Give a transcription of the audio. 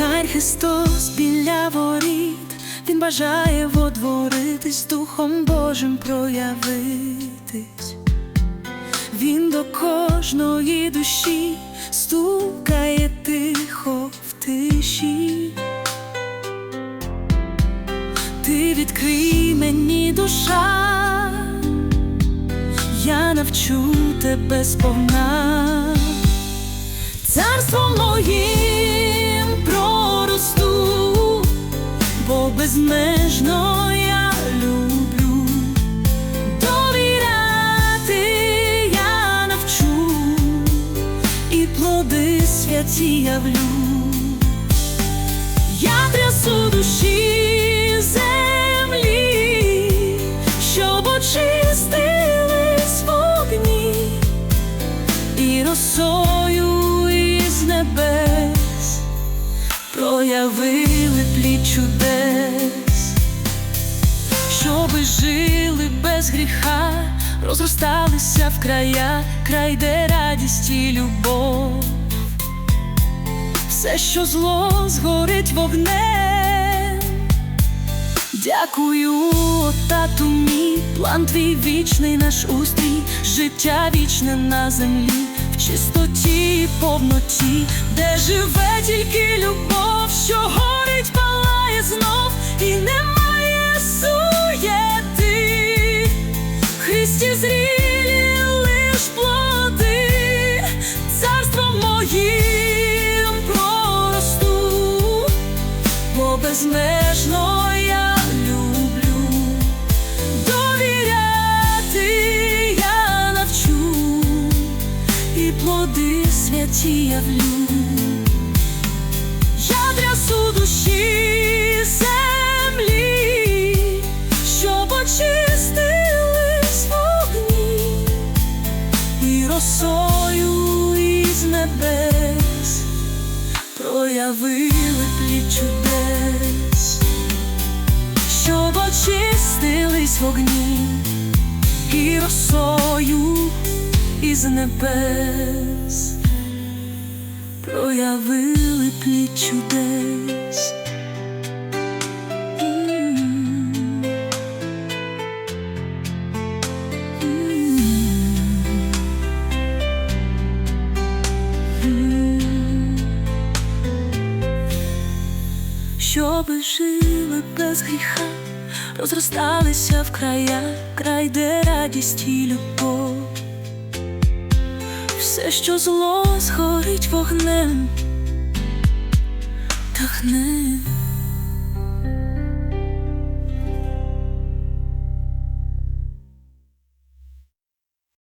Цар Христос біля воріт, Він бажає водворитись, Духом Божим проявитись. Він до кожної душі стукає тихо в тиші. Ти відкрий мені душа, я навчу тебе сповна. Царство моїм безмежно я люблю. Довіряти я навчу і плоди святі явлю. Я трясу душі землі, щоб очистились вогні і росою проявили плід чудес, щоби жили без гріха, розросталися в края, край, де радість і любов. Все, що зло згорить вогнем. Дякую, тату мій, план твій вічний наш устрій, життя вічне на землі, чистоті і повноті, де живе тільки любов, що горить, палає знов, і немає суєти. Христі зрілі лиш плоди, царство моїм проросту, бо безмежно святі явлю. Я трясу душі землі, щоб очистились вогні і росою із небес проявили плід чудес, щоб очистились вогні і росою із небес проявили плід чудес. Щоби жили без гріха, розросталися в края, край, де радість і любов. Все, що зло згорить вогнем, тахне